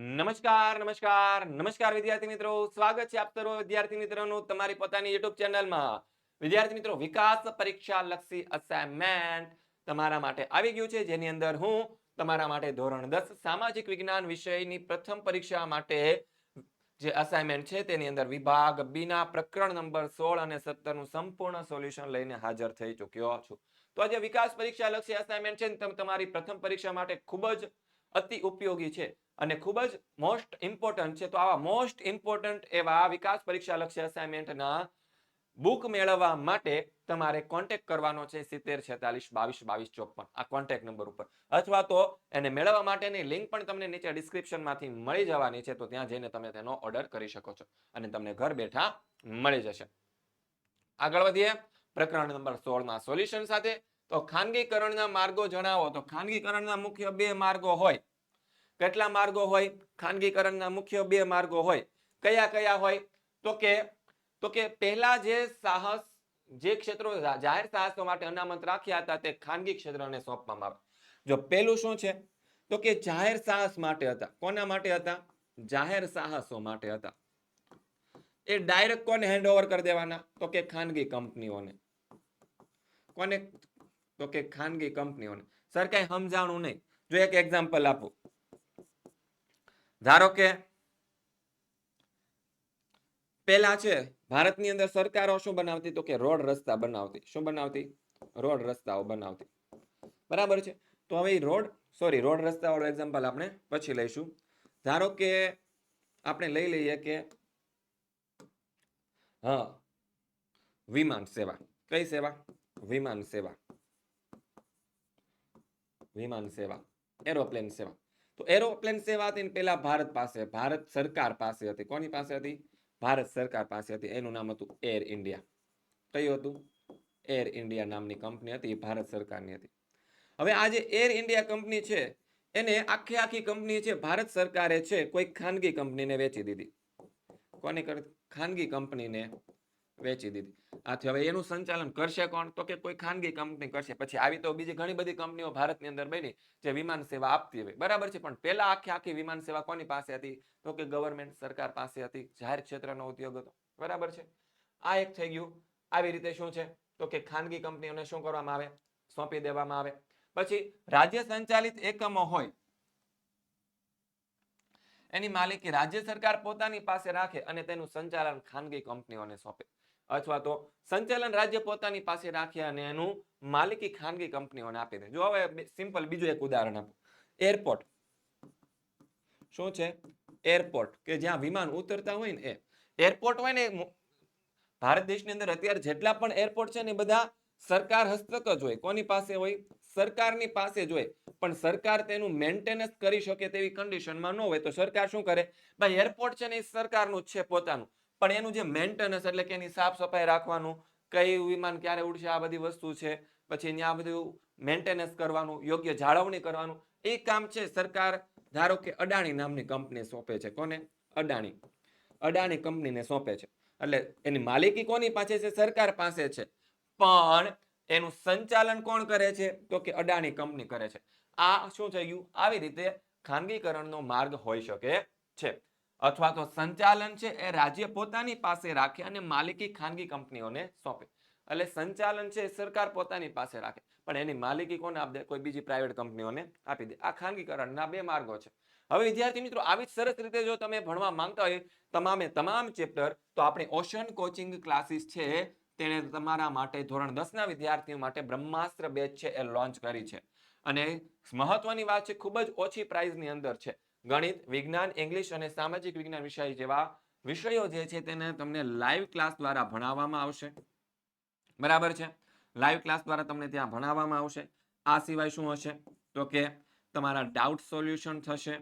નમસ્કાર નમસ્કાર નમસ્કાર વિદ્યાર્થી મિત્રો. સ્વાગત છે આપ સર્વ વિદ્યાર્થી મિત્રોનું તમારી પોતાની YouTube ચેનલમાં. વિદ્યાર્થી મિત્રો, વિકાસ પરીક્ષા લક્ષી અસાઇનમેન્ટ તમારા માટે આવી ગયું છે. જેની અંદર હું તમારા માટે ધોરણ 10 સામાજિક વિજ્ઞાન વિષયની પ્રથમ પરીક્ષા માટે જે અસાઇનમેન્ટ છે તેની અંદર વિભાગ બીના પ્રકરણ નંબર સોળ અને સત્તરનું સંપૂર્ણ સોલ્યુશન લઈને હાજર થઈ ચૂક્યો છું. તો આજે વિકાસ પરીક્ષા લક્ષી અસાઇનમેન્ટ છે તમારી પ્રથમ પરીક્ષા માટે ખૂબ જ અતિ ઉપયોગી છે. અને ખૂબ જ મોસ્ટ ઇમ્પોર્ટન્ટ છે. તો આવા મોસ્ટ ઇમ્પોર્ટન્ટ એવા વિકાસ પરીક્ષા લક્ષ્ય અસાઇનમેન્ટના બુક મેળવવા માટે તમારે કોન્ટેક્ટ કરવાનો છે સિત્તેર છેતાલીસ બાવીસ બાવીસ ચોપન. આ કોન્ટેક્ટ નંબર ઉપર. અથવા તો એને મેળવવા માટેની લિંક પણ તમને નીચે ડિસ્ક્રિપ્શનમાંથી મળી જવાની છે. તો ત્યાં જઈને તમે તેનો ઓર્ડર કરી શકો છો. અને તમને ઘર બેઠા મળી જશે. આગળ વધીએ. પ્રકરણ નંબર સોળમાં સોલ્યુશન સાથે. તો ખાનગીકરણના માર્ગો જણાવો. તો ખાનગીકરણના મુખ્ય બે માર્ગો હોય. કેટલા માર્ગો હોય? ખાનગીકરણના મુખ્ય બે માર્ગો હોય. કયા કયા હોય? તો કે તો કે પહેલા જે સાહસ, જે ક્ષેત્રો જાહેર સાહસો માટે અનામત રાખ્યા હતા તે ખાનગી ક્ષેત્રને સોંપવામાં આવે. જો પહેલું શું છે? તો કે જાહેર સાહસ માટે હતા. કોના માટે હતા? જાહેર સાહસો માટે હતા. એ ડાયરેક્ટ કોને હેન્ડઓવર કરી દેવાના? તો કે ખાનગી કંપનીઓને. કોને? તો કે ખાનગી કંપનીઓને. સર, કઈ સમજાણું નહીં. જો એક એક્ઝામ્પલ આપું. ધારો કે પેલા છે, ભારતની અંદર સરકારો શું બનાવતી? તો કે રોડ રસ્તા બનાવતી. શું બનાવતી? રોડ રસ્તાઓ બનાવતી. બરાબર છે? તો હવે રોડ સોરી રોડ રસ્તા વાળું એક્ઝામ્પલ આપણે પછી લઈશું. ધારો કે આપણે લઈ લઈએ કે, હા, વિમાન સેવા. કઈ સેવા? વિમાન સેવા. વિમાન સેવા. એરોપ્લેન સેવા. તો એરોપ્લેન સેવા હતી ને પેલા ભારત પાસે, ભારત સરકાર પાસે હતી. કોની પાસે હતી? ભારત સરકાર પાસે હતી. એનું નામ હતું એર ઇન્ડિયા. કયું હતું? એર ઇન્ડિયા નામની કંપની હતી ભારત સરકારની હતી. હવે આ જે એર ઇન્ડિયા કંપની છે, એને આખી આખી કંપની છે, ભારત સરકારે છે, કોઈ ખાનગી કંપનીને વેચી દીધી. કોની ખાનગી કંપનીને વેચી દીધી. આથી હવે એનું સંચાલન કરશે કોણ? તો કે કોઈ ખાનગી કંપની કરશે. પછી આવી તો બીજી ઘણી બધી કંપનીઓ ભારતની અંદર બની જે વિમાન સેવા આપતી હોય. બરાબર છે, પણ પહેલા આખી આખી વિમાન સેવા કોની પાસે હતી? તો કે ગવર્મેન્ટ સરકાર પાસે હતી, જાહેર ક્ષેત્રનો ઉદ્યોગ હતો. બરાબર છે? આ એક થઈ ગયું. આવી રીતે શું છે? તો કે ખાનગી કંપનીઓને શું કરવામાં આવે? સોંપી દેવામાં આવે. પછી રાજ્ય સંચાલિત એકમો હોય. એની માલિકી રાજ્ય સરકાર પોતાની પાસે રાખે અને તેનું સંચાલન ખાનગી કંપનીઓને સોંપે. અથવા તો સંચાલન રાજ્ય પોતાની પાસે રાખે અને એનું માલિકી ખાનગી કંપનીઓને આપી દે. જો હવે સિમ્પલ બીજું એક ઉદાહરણ આપું. એરપોર્ટ. શું છે? એરપોર્ટ. કે જ્યાં વિમાન ઉતરતા હોય ને એરપોર્ટ હોય ને ભારત દેશની અંદર અત્યારે જેટલા પણ એરપોર્ટ છે ને બધા સરકાર હસ્તક જ હોય. કોની પાસે હોય? સરકારની પાસે જ હોય. પણ સરકાર તેનું મેન્ટેનન્સ કરી શકે તેવી કન્ડિશનમાં ન હોય તો સરકાર શું કરે? ભાઈ, એરપોર્ટ છે ને એ સરકારનું જ છે પોતાનું. પણ એનું જે મેન્ટેનન્સ એટલે કે એની સાફ સફાઈ રાખવાનું, કઈ વિમાન ક્યારે ઉડશે, આ બધી વસ્તુ છે. પછી ત્યાં બધું મેન્ટેનન્સ કરવાનું, યોગ્ય જાળવણી કરવાનું. એ કામ છે સરકાર, ધારો કે અડાણી નામની કંપની સોંપે છે. કોને? અડાણી. અડાણી કંપનીને સોંપે છે. એટલે એની માલિકી કોની પાસે છે? સરકાર પાસે છે. પણ એનું સંચાલન કોણ કરે છે? તો કે અડાણી કંપની કરે છે. આ શું થઈ ગયું? આવી રીતે ખાનગીકરણનો માર્ગ હોઈ શકે છે. અથવા તો સંચાલન છે એ રાજ્ય પોતાની પાસે રાખે અને માલિકી ખાનગી કંપનીઓને સોંપે. એટલે સંચાલન છે સરકાર પોતાની પાસે રાખે. પણ એની માલિકી કોને આપી દે? કોઈ બીજી પ્રાઇવેટ કંપનીઓને આપી દે. આ ખાનગીકરણના બે માર્ગો છે. હવે વિદ્યાર્થી મિત્રો, આવી જ સરસ રીતે જો તમે ભણવા માંગતા હોય તમામે તમામ ચેપ્ટર, તો આપણે ઓશન કોચિંગ ક્લાસીસ છે તેણે તમારા માટે ધોરણ દસના વિદ્યાર્થીઓ માટે બ્રહ્માસ્ત્ર બેચ છે એ લોન્ચ કરી છે. અને મહત્વની વાત છે, ખૂબ જ ઓછી પ્રાઇઝની અંદર છે. ગણિત, વિજ્ઞાન, ઇંગ્લિશ અને સામાજિક વિજ્ઞાન વિષય જેવા વિષયો જે છે તેને તમને લાઈવ ક્લાસ દ્વારા ભણાવવામાં આવશે. બરાબર છે? લાઈવ ક્લાસ દ્વારા તમને ત્યાં ભણાવવામાં આવશે. આ સિવાય શું હશે? તો કે તમારા ડાઉટ સોલ્યુશન થશે.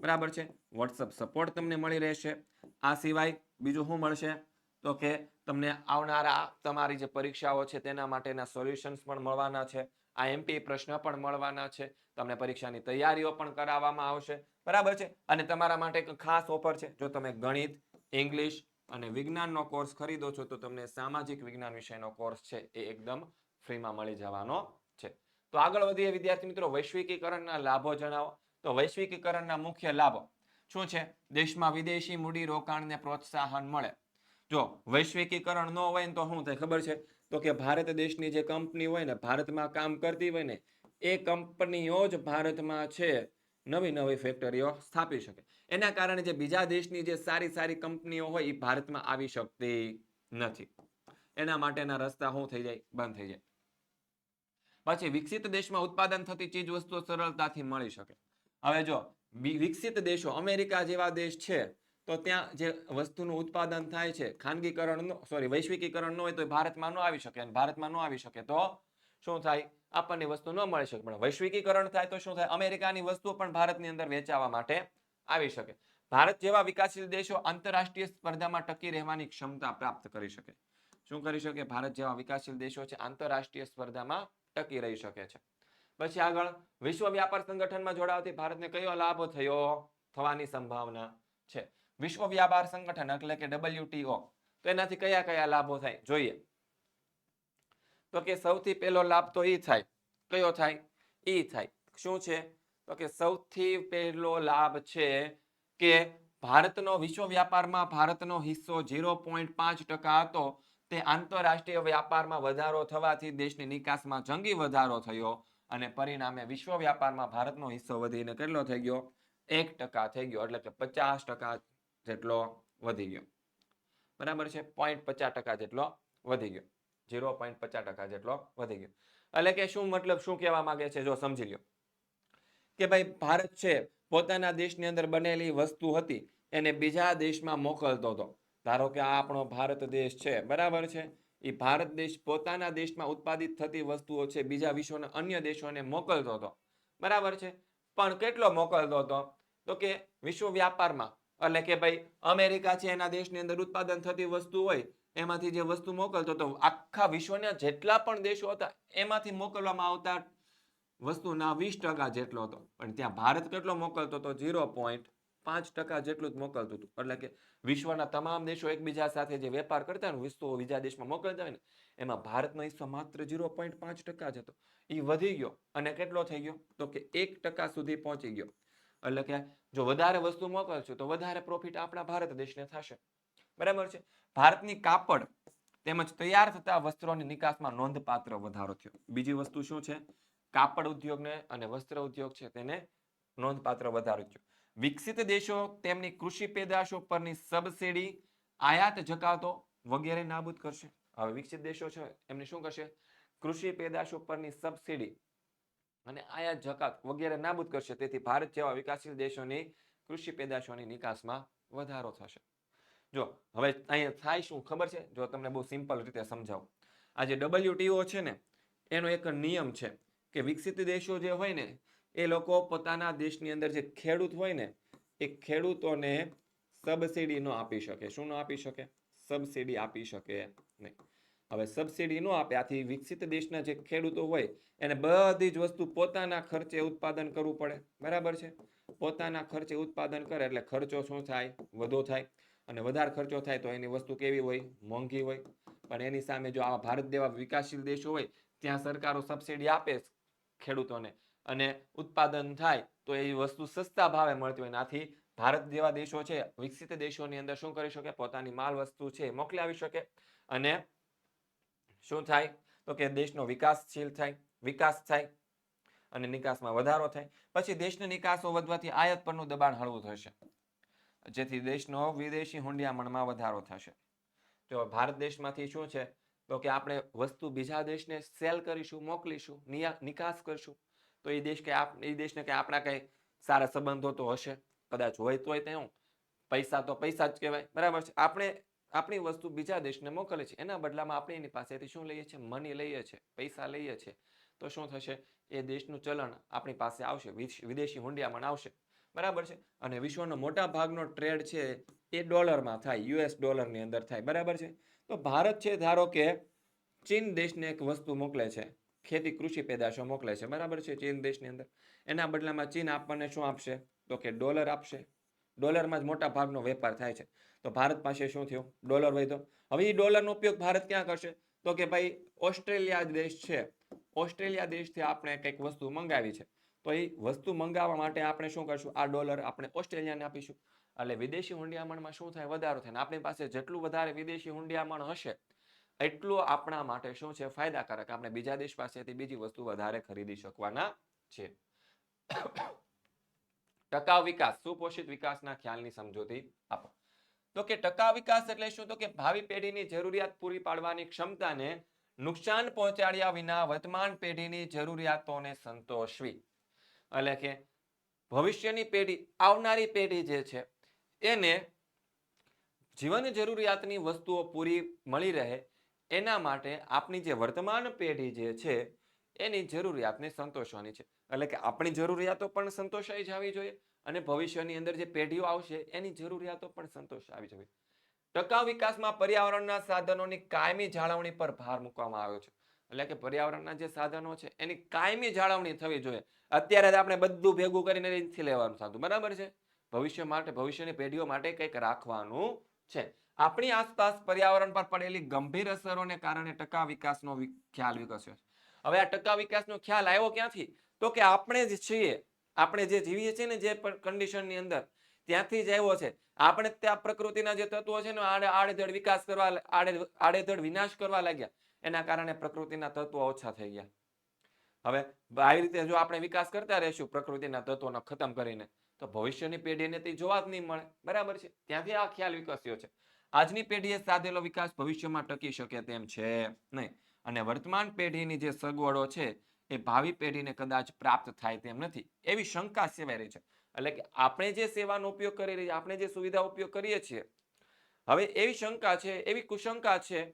બરાબર છે? વોટ્સઅપ સપોર્ટ તમને મળી રહેશે. આ સિવાય બીજું શું મળશે? તો કે તમને આવનારા તમારી જે પરીક્ષાઓ છે તેના માટેના સોલ્યુશન્સ પણ મળવાના છે. આ એમપી પ્રશ્ન પણ મળવાના છે. તમને પરીક્ષાની તૈયારીઓ પણ કરાવવામાં આવશે. બરાબર છે? અને તમારા માટે એક ખાસ ઓફર છે. જો તમે ગણિત, ઇંગ્લિશ અને વિજ્ઞાનનો કોર્સ ખરીદો છો, તો તમને સામાજિક વિજ્ઞાન વિષયનો કોર્સ છે એ એકદમ ફ્રીમાં મળી જવાનો છે. તો આગળ વધીએ વિદ્યાર્થી મિત્રો, વૈશ્વિકીકરણના લાભો જણાવો. તો વૈશ્વિકીકરણના મુખ્ય લાભો શું છે? દેશમાં વિદેશી મૂડી રોકાણને પ્રોત્સાહન મળે. જો વૈશ્વિકીકરણ ન હોય તો શું થાય? ખબર છે? તો કે ભારત દેશની જે કંપની હોય ને, ભારતમાં કામ કરતી હોય ને, એ કંપનીઓ જ ભારતમાં છે, નવી નવી ફેક્ટરીઓ સ્થાપી શકે. એના કારણે જે બીજા દેશની જે સારી સારી કંપનીઓ હોય, એ ભારતમાં આવી શકતી નથી. એના માટેના રસ્તા શું થઈ જાય? બંધ થઈ જાય. પછી વિકસિત દેશમાં ઉત્પાદન થતી ચીજ વસ્તુઓ સરળતાથી મળી શકે. હવે જો વિકસિત દેશો, અમેરિકા જેવા દેશ છે તો ત્યાં જે વસ્તુનું ઉત્પાદન થાય છે ખાનગીકરણનો સોરી વૈશ્વિકીકરણ ન હોય તો ભારતમાં ન આવી શકે અને ભારતમાં ન આવી શકે તો શું થાય? આપણને વસ્તુ ન મળી શકે. પણ વૈશ્વિકીકરણ થાય તો શું થાય? અમેરિકાની વસ્તુઓ પણ ભારતની અંદર વેચાવા માટે આવી શકે. ભારત જેવા વિકાસશીલ દેશો આંતરરાષ્ટ્રીય સ્પર્ધામાં ટકી રહેવાની ક્ષમતા પ્રાપ્ત કરી શકે. શું કરી શકે? ભારત જેવા વિકાસશીલ દેશો છે, આંતરરાષ્ટ્રીય સ્પર્ધામાં ટકી રહી શકે છે. પછી આગળ, વિશ્વ વ્યાપાર સંગઠનમાં જોડાવાથી ભારતને કયો લાભ થયો? થવાની સંભાવના છે. વિશ્વ વ્યાપાર સંગઠન એટલે કે ડબલ્યુટીઓ તો એનાથી કયા કયા લાભો થાય? જોઈએ. તો કે સૌથી પહેલો લાભ તો એ થાય. કયો થાય? એ થાય. શું છે? તો કે સૌથી પહેલો લાભ છે કે ભારતનો વિશ્વ વ્યાપારમાં ભારતનો હિસ્સો ઝીરો પોઈન્ટ પાંચ ટકા હતો. તે આંતરરાષ્ટ્રીય વ્યાપારમાં વધારો થવાથી દેશની નિકાસમાં જંગી વધારો થયો અને પરિણામે વિશ્વ વ્યાપારમાં ભારતનો હિસ્સો વધીને કેટલો થઈ ગયો? એક ટકા થઈ ગયો, એટલે કે પચાસ ટકા જેટલો વધી ગયો. બરાબર છે? પોઈન્ટ પચાસ ટકા જેટલો વધી ગયો. ઝીરો પોઈન્ટ પચાસ ટકા જેટલો વધી ગયો. એટલે કે શું મતલબ શું કહેવા માંગે છે? જો સમજી લ્યો. કે ભાઈ ભારત છે, પોતાના દેશની અંદર બનેલી વસ્તુ હતી, એને બીજા દેશમાં મોકલતો હતો. ધારો કે આ આપણો ભારત દેશ છે, બરાબર છે? એ ભારત દેશ પોતાના દેશમાં ઉત્પાદિત થતી વસ્તુઓ છે, બીજા વિશ્વના અન્ય દેશોને મોકલતો હતો. બરાબર છે? પણ કેટલો મોકલતો હતો? તો કે વિશ્વ વ્યાપારમાં એટલે કે ભાઈ, અમેરિકા છે, એના દેશની અંદર ઉત્પાદન થતી વસ્તુ હોય, એમાંથી જે વસ્તુ મોકલતો હતો, આખા વિશ્વના જેટલા પણ દેશો હતા, એમાંથી મોકલવામાં આવતા વસ્તુના વીસ ટકા જેટલો હતો. પણ ત્યાં ભારત કેટલો મોકલતો હતો? ઝીરો પોઈન્ટ પાંચ ટકા જેટલું જ મોકલતું હતું. એટલે કે વિશ્વના તમામ દેશો એકબીજા સાથે જે વેપાર કરતા ને, વસ્તુઓ બીજા દેશમાં મોકલતા હોય ને, એમાં ભારતનો હિસ્સો માત્ર ઝીરો પોઈન્ટ પાંચ ટકા જ હતો. એ વધી ગયો. અને કેટલો થઈ ગયો? તો કે એક ટકા સુધી પહોંચી ગયો. એટલે કે જો વધારે વસ્તુ મોકલશું તો વધારે પ્રોફિટ આપણા ભારત દેશને થશે. બરાબર છે? ભારતની કાપડ તેમજ તૈયાર થતા વસ્ત્રોની નિકાસમાં નોંધપાત્ર વધારો થયો. બીજી વસ્તુ શું છે? કાપડ ઉદ્યોગને અને વસ્ત્ર ઉદ્યોગ છે તેને નોંધપાત્ર વધારો થયો. વિકસિત દેશો તેમની કૃષિ પેદાશો પરની સબસિડી, આયાત જકાતો વગેરે નાબૂદ કરશે. હવે વિકસિત દેશો છે, એમને શું કરશે? કૃષિ પેદાશો પરની સબસિડી અને આયાત જકાત વગેરે નાબૂદ કરશે. તેથી ભારત જેવા વિકાસશીલ દેશોની કૃષિ પેદાશોની નિકાસમાં વધારો થશે. જો, હવે અહીંયા થાય શું ખબર છે? જો તમને બહુ સિમ્પલ રીતે સમજાવું. આ જે ડબલ્યુટીઓ છે ને, એનો એક નિયમ છે કે વિકસિત દેશો જે હોય ને, એ લોકો પોતાના દેશની અંદર જે ખેડૂત હોય ને, એ ખેડૂતોને સબસિડી ન આપી શકે. શું ન આપી શકે? સબસિડી આપી શકે નહીં. હવે સબસિડી ન આપે. આથી વિકસિત દેશના જે ખેડૂતો હોય, એને બધી જ વસ્તુ પોતાના ખર્ચે ઉત્પાદન કરવું પડે. બરાબર છે? પોતાના ખર્ચે ઉત્પાદન કરે એટલે ખર્ચો શું થાય? વધુ થાય. અને વધારે ખર્ચો થાય તો એની વસ્તુ કેવી હોય? મોંઘી હોય. પણ એની સામે જો આવા ભારત જેવા વિકાસશીલ દેશો હોય, ત્યાં સરકારો સબસિડી આપે ખેડૂતોને. અને ઉત્પાદન થાય તો એ વસ્તુ સસ્તા ભાવે મળતી હોય. આથી ભારત જેવા દેશો છે, વિકસિત દેશોની અંદર શું કરી શકે? પોતાની માલ વસ્તુ છે મોકલાવી શકે. અને શું થાય? તો કે દેશનો વિકાસશીલ થાય, વિકાસ થાય અને નિકાસમાં વધારો થાય. પછી દેશની નિકાસો વધવાથી આયાત પરનું દબાણ હળવું થશે. જેથી દેશનો વિદેશી હુંડિયામણમાં વધારો થશે. તો ભારત દેશમાંથી શું છે? તો કે આપણે વસ્તુ બીજા દેશને સેલ કરીશું, મોકલીશું નિકાસ કરશું. તો એ દેશ કે એ દેશને કે આપણા કંઈ સારા સંબંધો તો હશે. કદાચ હોય તોય તે હું પૈસા તો પૈસા જ કહેવાય. બરાબર છે? આપણે આપણી વસ્તુ બીજા દેશને મોકલે છે. એના બદલામાં આપણે એની પાસેથી શું લઈએ છીએ? મની લઈએ છીએ, પૈસા લઈએ છીએ. તો શું થશે? એ દેશનું ચલણ આપણી પાસે આવશે, વિશ- વિદેશી હુંડિયામણ આવશે. બરાબર છે? અને વિશ્વનો મોટા ભાગનો ટ્રેડ છે એ ડોલરમાં થાય યુએસ ડોલરની અંદર થાય. બરાબર છે? તો ભારત છે, ધારો કે ચીન દેશને એક વસ્તુ મોકલે છે. ખેતી કૃષિ પેદાશો મોકલે છે. બરાબર છે? ચીન દેશની અંદર. એના બદલામાં ચીન આપણને શું આપશે? તો કે ડોલર આપશે. ડોલરમાં જ મોટા ભાગનો વેપાર થાય છે. તો ભારત પાસે શું થયું? ડોલર વધ્યો. હવે એ ડોલરનો ઉપયોગ ભારત ક્યાં કરશે? તો કે ભાઈ, ઓસ્ટ્રેલિયા દેશ છે. ઓસ્ટ્રેલિયા દેશથી આપણે કંઈક વસ્તુ મંગાવી છે. તો એ વસ્તુ મંગાવવા માટે આપણે શું કરશું? આ ડોલર આપણે ઓસ્ટ્રેલિયાને આપીશું. એટલે વિદેશી હુંડિયામણમાં શું થાય? વધારો થાય. આપણી પાસે જેટલું વધારે વિદેશી હુંડિયામણ હશે, એટલું આપણા માટે શું છે? ફાયદાકારક. આપણે બીજા દેશ પાસેથી બીજી વસ્તુ વધારે ખરીદી શકવાના છે. ટકાઉ વિકાસ, સુપોષિત વિકાસના ખ્યાલની સમજૂતી આપો. તો કે ટકા વિકાસ એટલે શું? તો કે ભાવિ પેઢીની જરૂરિયાત પૂરી પાડવાની ક્ષમતાને નુકસાન પહોંચાડ્યા વિના વર્તમાન પેઢીની જરૂરિયાતોને સંતોષવી. એટલે કે ભવિષ્યની પેઢી, આવનારી પેઢી જે છે, એને જીવન જરૂરિયાતની વસ્તુઓ પૂરી મળી રહે, એના માટે આપણી જે વર્તમાન પેઢી જે છે, એની જરૂરિયાતને સંતોષવાની છે. એટલે કે આપણી જરૂરિયાતો પણ સંતોષાઈ જવી જોઈએ અને ભવિષ્યની અંદર જે પેઢીઓ આવશે, એની જરૂરિયાતો પણ સંતોષાવી જવી. ટકાઉ વિકાસમાં પર્યાવરણના સાધનોની કાયમી જાળવણી પર ભાર મૂકવામાં આવ્યો છે. એટલે કે પર્યાવરણના જે સાધનો છે, એની કાયમી જાળવણી થવી જોઈએ. અત્યારે આપણે બધું ભેગું કરીને રીતથી લેવાનું થતું. બરાબર છે? ભવિષ્ય માટે, ભવિષ્યની પેઢીઓ માટે કંઈક રાખવાનું છે. આપણી આસપાસ પર્યાવરણ પર પડેલી ગંભીર અસરોને કારણે ટકા વિકાસનો ખ્યાલ વિકસ્યો છે. હવે આ ટકા વિકાસનો ખ્યાલ આવ્યો ક્યાંથી? તો કે આપણે જ છીએ આપણે જે જીવીએ છીએ ને જે કન્ડિશનની અંદર, ત્યાંથી જ આવ્યો છે. આપણે ત્યાં પ્રકૃતિના જે તત્વો છે ને, આડે, આડેધડ વિકાસ કરવા, આડે, આડેધડ વિનાશ કરવા લાગ્યા. એના કારણે પ્રકૃતિના તત્વો ઓછા થઈ ગયા. હવે, આવી રીતે જો આપણે વિકાસ કરતા રહેશું, પ્રકૃતિના તત્વોને ખતમ કરીને, તો ભવિષ્યની પેઢીને તે જોવા જ નહીં મળે. બરાબર છે? ત્યાંથી આ ખ્યાલ વિકસ્યો છે. આજની પેઢીએ સાધેલો વિકાસ ભવિષ્યમાં ટકી શકે તેમ છે નહીં. અને વર્તમાન પેઢીની જે સગવડો છે એ ભાવિ પેઢીને કદાચ પ્રાપ્ત થાય તેમ નથી. એવી શંકા સેવાઈ રહી છે. એટલે કે આપણે જે સેવાનો ઉપયોગ કરી રહ્યા આપણે જે સુવિધા ઉપયોગ કરીએ છીએ, હવે એવી શંકા છે, એવી કુશંકા છે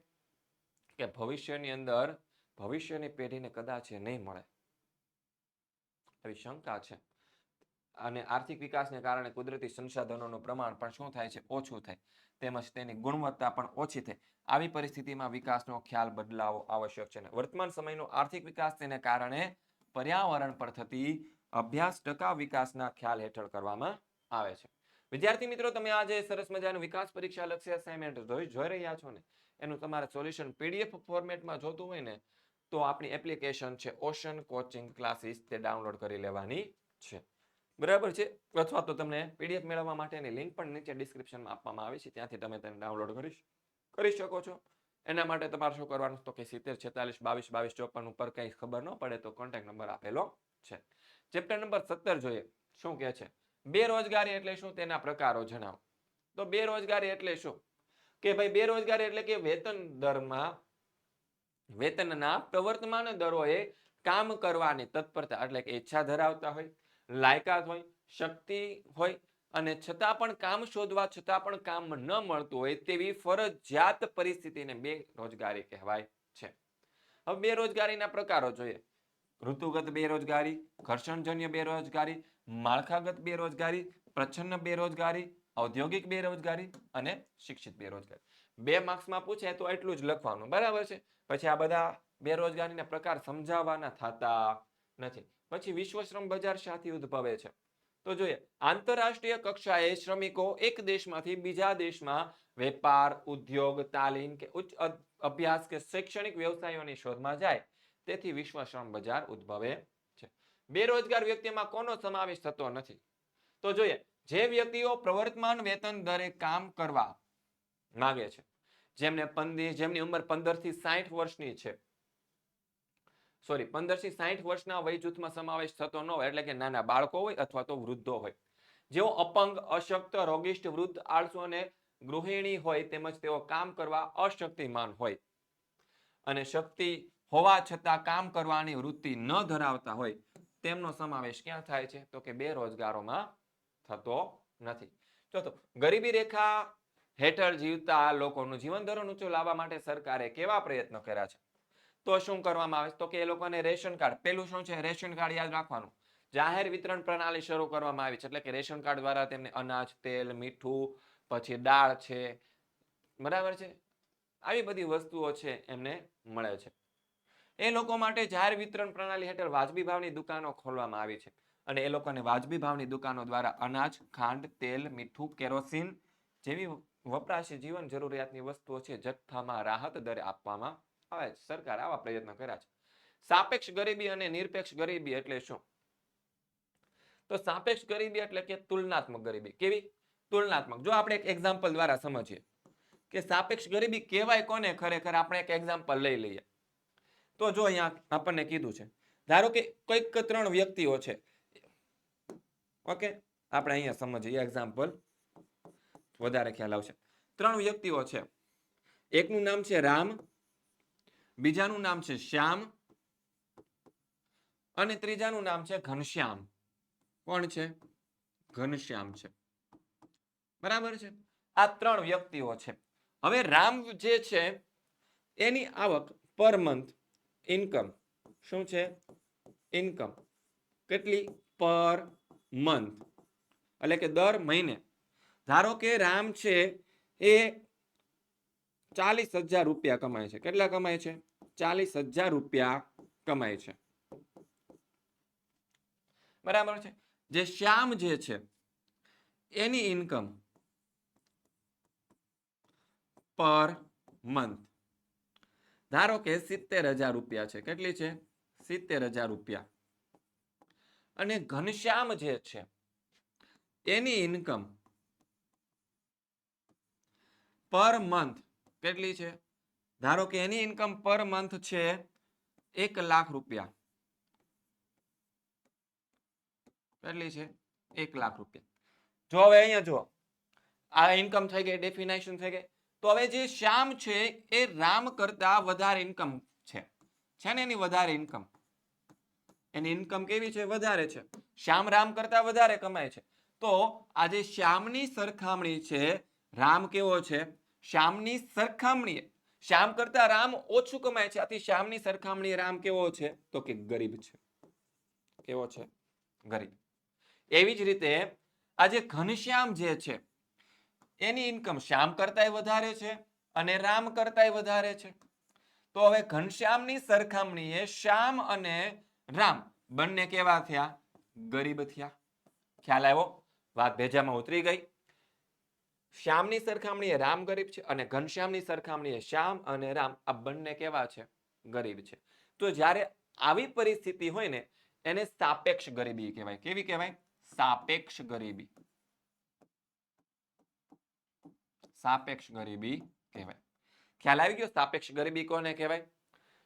કે ભવિષ્યની અંદર ભવિષ્યની પેઢીને કદાચ એ નહીં મળે. એવી શંકા છે. અને આર્થિક વિકાસને કારણે કુદરતી સંસાધનોનું પ્રમાણ પણ શું થાય છે? ઓછું થાય. તેમજ તેની ગુણવત્તા પણ ઓછી થાય. આવી પરિસ્થિતિમાં વિકાસનો ખ્યાલ બદલાવો આવશ્યક છે વર્તમાન સમયનો આર્થિક વિકાસ તેને કારણે પર્યાવરણ પર થતી અભ્યાસ ટકા વિકાસના ખ્યાલ હેઠળ કરવામાં આવે છે. વિદ્યાર્થી મિત્રો, તમે આજે સરસ મજાનું વિકાસ પરીક્ષા લક્ષ્ય અસાઇનમેન્ટ જોઈ રહ્યા છો ને? એનું તમારે સોલ્યુશન પીડીએફ ફોર્મેટમાં જોતું હોય ને, તો આપણી એપ્લિકેશન છે ઓશન કોચિંગ ક્લાસીસ તે ડાઉનલોડ કરી લેવાની છે. બરાબર છે? અથવા તો તમને પીડીએફ મેળવવા માટેની લિંક પણ નીચે ડિસ્ક્રિપ્શનમાં આપવામાં આવી છે. ત્યાંથી તમે તેને ડાઉનલોડ કરી કરી શકો છો. એના માટે તમારે શું કરવાનું તો કે સિત્તેર, છેતાલીસ, બાવીસ બાવીસ, ચોપન ઉપર કંઈ ખબર ન પડે તો કોન્ટેક્ટ નંબર આપેલો છે. ચેપ્ટર નંબર સત્તર જોઈએ. શું કહે છે? બેરોજગારી એટલે શું? તેના પ્રકારો જણાવો. તો બેરોજગારી એટલે શું? કે ભાઈ બેરોજગારી એટલે કે વેતન દરમાં, વેતનના પ્રવર્તમાન દરોએ કામ કરવાની તત્પરતા એટલે કે ઈચ્છા ધરાવતા હોય, લાયકાત હોય, શક્તિ હોય અને છતાં પણ કામ શોધવા, છતાં પણ કામ ન મળતું હોય તેવી ફરજિયાત પરિસ્થિતિને બેરોજગારી કહેવાય છે. હવે બેરોજગારીના પ્રકારો જોઈએ. ઋતુગત બેરોજગારી, ઘર્ષણજન્ય બેરોજગારી, માળખાગત બેરોજગારી, પ્રચ્છન્ન બેરોજગારી, ઔદ્યોગિક બેરોજગારી અને શિક્ષિત બેરોજગારી. બે માર્ક્સમાં પૂછે તો એટલું જ લખવાનું. બરાબર છે? પછી આ બધા બેરોજગારીના પ્રકાર સમજાવવાના થતા નથી. પછી વિશ્વ શ્રમ બજાર શાથી ઉદ્ભવે છે. તો જોઈએ, આંતરરાષ્ટ્રીય કક્ષાએ શ્રમિકો એક દેશમાંથી બીજા દેશમાં વેપાર, ઉદ્યોગ, તાલીમ કે ઉચ્ચ અભ્યાસ કે શૈક્ષણિક વ્યવસાયોની શોધમાં જાય. તેથી વિશ્વ શ્રમ બજાર ઉદ્ભવે છે. બેરોજગાર વ્યક્તિમાં કોનો સમાવેશ થતો નથી? તો જોઈએ, જે વ્યક્તિઓ પ્રવર્તમાન વેતન દરે કામ કરવા માંગે છે, જેમને જેમની ઉંમર પંદરથી સાઠ વર્ષની છે સોરી, પંદરથી સાઠ વર્ષના વય જૂથમાં સમાવેશ થતો ન હોય, એટલે કે નાના બાળકો હોય અથવા તો વૃદ્ધો હોય. જેઓ અપંગ, અશક્ત રોગિષ્ઠ વૃદ્ધ, આળસુ અને ગૃહિણી હોય તેમજ તેઓ કામ કરવા અશક્તિમાન હોય. અને શક્તિ હોવા છતાં કામ કરવાની વૃત્તિ ન ધરાવતા હોય, તેમનો સમાવેશ ક્યાં થાય છે? તો કે બેરોજગારોમાં થતો નથી. ચોથો, ગરીબી રેખા હેઠળ જીવતા લોકોનું જીવન ધોરણ ઊંચું લાવવા માટે સરકારે કેવા પ્રયત્નો કર્યા છે? તો શું કરવામાં આવે? તો કે એ લોકોને રેશન કાર્ડ, પેલું શું છે? રેશન કાર્ડ યાદ રાખવાનું. જાહેર વિતરણ પ્રણાલી શરૂ કરવામાં આવી છે. એટલે કે રેશન કાર્ડ દ્વારા તેમને અનાજ, તેલ, મીઠું, પછી દાળ છે. બરાબર છે? આવી બધી વસ્તુઓ છે એમને મળે છે. એ લોકો માટે જાહેર વિતરણ પ્રણાલી હેઠળ વાજબી ભાવની દુકાનો ખોલવામાં આવી છે. અને એ લોકોને વાજબી ભાવની દુકાનો દ્વારા અનાજ, ખાંડ, તેલ, મીઠું, કેરોસીન જેવી વપરાશી જીવન જરૂરિયાતની વસ્તુઓ છે, જથ્થામાં રાહત દરે આપવામાં આવે સરકાર આવા પ્રયત્ન કર્યા છે. સાપેક્ષ ગરીબી અને નિરપેક્ષ ગરીબી એટલે શું? તો સાપેક્ષ ગરીબી એટલે કે તુલનાત્મક ગરીબી. કેવી? તુલનાત્મક. જો આપણે એક એક્ઝામ્પલ દ્વારા સમજીએ કે સાપેક્ષ ગરીબી કહેવાય કોને? ખરેખર આપણે એક એક્ઝામ્પલ લઈ લઈએ. તો જો અહીંયા આપણને કીધું છે, ધારો કે કોઈક ત્રણ વ્યક્તિઓ છે. ઓકે? આપણે અહીંયા સમજીએ એક્ઝામ્પલ વધારે ખ્યાલ આવશે. ત્રણ વ્યક્તિઓ છે. એકનું નામ છે રામ બીજાનું નામ છે શ્યામ અને ત્રીજાનું નામ છે ઘનશ્યામ. કોણ છે? ઘનશ્યામ છે. બરાબર છે? આ ત્રણ વ્યક્તિઓ છે. હવે રામ જે છે, એની આવક પર મંથ ઇન્કમ શું છે? ઇન્કમ કેટલી? Per month. એટલે કે દર મહિને. ધારો કે રામ છે, એ ચાલીસ હજાર રૂપિયા કમાય છે. કેટલા કમાય છે? ચાલીસ હજાર રૂપિયા કમાય છે. બરાબર છે? જે શ્યામ જે છે, એની ઇન્કમ પર મંથ ધારો કે સિત્તેર હજાર રૂપિયા છે. કેટલી છે? સિત્તેર હજાર રૂપિયા. અને ઘનશ્યામ જે છે, એની ઇન્કમ પર મંથ કેટલી છે? ધારો કે એની ઇન્કમ પર મંથ છે એક લાખ રૂપિયા. કેટલી છે? એક લાખ રૂપિયા. જો હવે અહીંયા જો આ ઇન્કમ થઈ ગઈ ડેફિનેશન થઈ ગઈ. તો હવે જે શ્યામ છે એ રામ કરતા વધારે ઇન્કમ છે. છે ને એની વધારે ઇન્કમ એની ઇન્કમ કેવી છે? વધારે છે. શ્યામ રામ કરતા વધારે કમાય છે. તો આજે શ્યામની સરખામણી છે રામ કેવો છે? શ્યામની સરખામણીએ. શ્યામ કરતા રામ ઓછું કમાય છે. આથી શ્યામની સરખામણીએ રામ કેવો છે? તો કે ગરીબ છે. કેવો છે? ગરીબ. એવી જ રીતે આજે ઘનશ્યામ જે છે, એની ઇન્કમ શ્યામ કરતાંય વધારે છે અને રામ કરતાંય વધારે છે. તો હવે ઘનશ્યામની સરખામણીએ શ્યામ અને રામ બંને કેવા થયા? ગરીબ થયા. ખ્યાલ આવ્યો? વાત ભેજામાં ઉતરી ગઈ. શ્યામની સરખામણીએ રામ ગરીબ છે અને ઘનશ્યામની સરખામણીએ શ્યામ અને રામ. આ બંને કેવા છે? ગરીબ છે. તો જ્યારે આવી પરિસ્થિતિ હોય ને, એને સાપેક્ષ ગરીબી કહેવાય. કેવી કહેવાય? સાપેક્ષ ગરીબી. સાપેક્ષ ગરીબી કહેવાય. ખ્યાલ આવી ગયો? સાપેક્ષ ગરીબી કોને કહેવાય?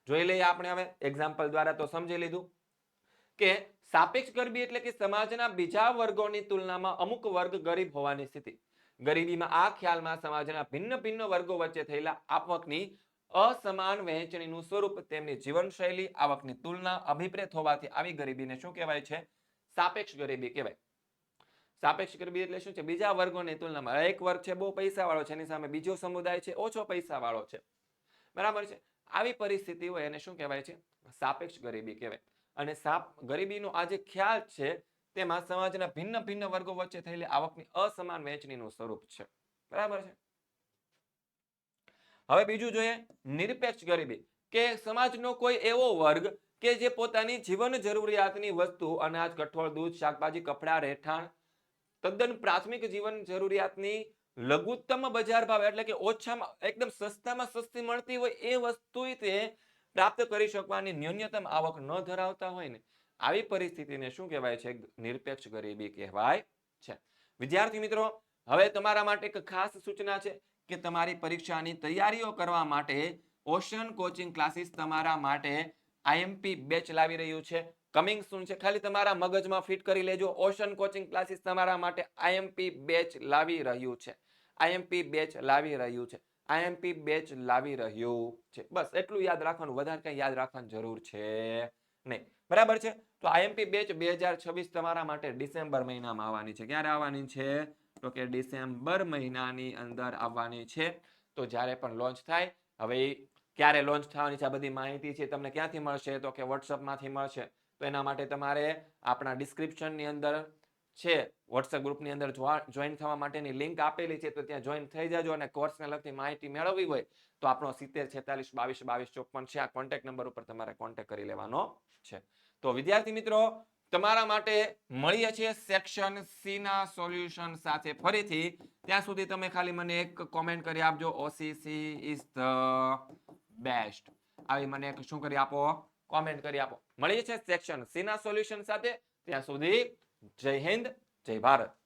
જોઈ લઈએ આપણે હવે એક્ઝામ્પલ દ્વારા તો સમજી લીધું કે સાપેક્ષ ગરીબી એટલે કે સમાજના બીજા વર્ગોની તુલનામાં અમુક વર્ગ ગરીબ હોવાની સ્થિતિ. ગરીબીમાં આ ખ્યાલમાં સમાજના ભિન્ન ભિન્ન વર્ગો વચ્ચે થયેલા આવકની અસમાન વહેંચણીનું સ્વરૂપ તેમની જીવનશૈલી, આવકની તુલના, અભિપ્રેત હોવાથી આવી ગરીબીને શું કહેવાય છે? સાપેક્ષ ગરીબી કહેવાય. સાપેક્ષ ગરીબી એટલે શું છે? બીજા વર્ગોની તુલનામાં એક વર્ગ છે, બહુ પૈસા વાળો છે, એની સામે બીજો સમુદાય છે, ઓછો પૈસા વાળો છે. બરાબર છે? આવી પરિસ્થિતિ હોય એને શું કહેવાય છે? સાપેક્ષ ગરીબી કહેવાય. અને સાપ ગરીબીનો આ જે ખ્યાલ છે તેમાં સમાજના ભિન્ન ભિન્ન વર્ગો વચ્ચે થયેલી આવકની અસમાન વહેંચણીનું સ્વરૂપ છે. બરાબર છે? હવે બીજું જોઈએ નિરપેક્ષ ગરીબી. કે સમાજનો કોઈ એવો વર્ગ કે જે પોતાની જીવન જરૂરિયાતની વસ્તુ, અનાજ, કઠોળ, દૂધ, શાકભાજી, કપડાં, રહેઠાણ, તદ્દન પ્રાથમિક જીવન જરૂરિયાતની લઘુત્તમ બજાર ભાવ એટલે કે ઓછામાં, એકદમ સસ્તામાં સસ્તી મળતી હોય એ વસ્તુ તે પ્રાપ્ત કરી શકવાની ન્યૂનતમ આવક ન ધરાવતા હોય ને આવી પરિસ્થિતિને શું કહેવાય છે? નિરપેક્ષ ગરીબી કહેવાય છે. વિદ્યાર્થી મિત્રો, હવે તમારા માટે એક ખાસ સૂચના છે કે તમારી પરીક્ષાની તૈયારીઓ કરવા માટે ઓશન કોચિંગ ક્લાસીસ તમારા માટે આઈએમપી બેચ લાવી રહ્યું છે. કમિંગ સૂન છે. ખાલી તમારા મગજમાં ફિટ કરી લેજો. ઓશન કોચિંગ ક્લાસીસ તમારા માટે આઈએમપી બેચ લાવી રહ્યું છે. આઈએમપી બેચ લાવી રહ્યું છે. આઈએમપી બેચ લાવી રહ્યું છે. બસ, એટલું યાદ રાખવાનું. વધારે કંઈ યાદ રાખવાની જરૂર છે નહીં. બરાબર છે? તો આઈએમપી બેચ બે હજાર છવ્વીસ તમારા માટે ડિસેમ્બર મહિનામાં આવવાની છે. ક્યારે આવવાની છે? તો કે ડિસેમ્બર મહિનાની અંદર આવવાની છે. તો જ્યારે પણ લોન્ચ થાય, હવે ક્યારે લોન્ચ થવાની છે આ બધી માહિતી છે તમને ક્યાંથી મળશે? તો કે વોટ્સઅપમાંથી મળશે. તો એના માટે તમારે આપણા ડિસ્ક્રિપ્શનની અંદર છે વોટ્સએપ ગ્રુપની અંદર જોઈન થવા માટેની લિંક આપેલી છે. તો ત્યાં જોઈન થઈ જજો અને કોર્સને લગતી માહિતી મેળવવી હોય, તો આપણો સિત્તેર છેતાલીસ બાવીસ બાવીસ ચોપન છે. આ કોન્ટેક્ટ નંબર ઉપર તમારે કોન્ટેક્ટ કરી લેવાનો છે. તો વિદ્યાર્થી મિત્રો, તમારા માટે મળીએ છીએ સેક્શન સી ના સોલ્યુશન સાથે ફરીથી. ત્યાં સુધી તમે ખાલી મને એક કોમેન્ટ કરી આપજો ઓસીસી ઇઝ ધ બેસ્ટ આવી મને એક શું કરી આપો? કોમેન્ટ કરી આપો. મળીએ છીએ સેક્શન સી ના સોલ્યુશન સાથે. ત્યાં સુધી જય હિન્દ, જય ભારત.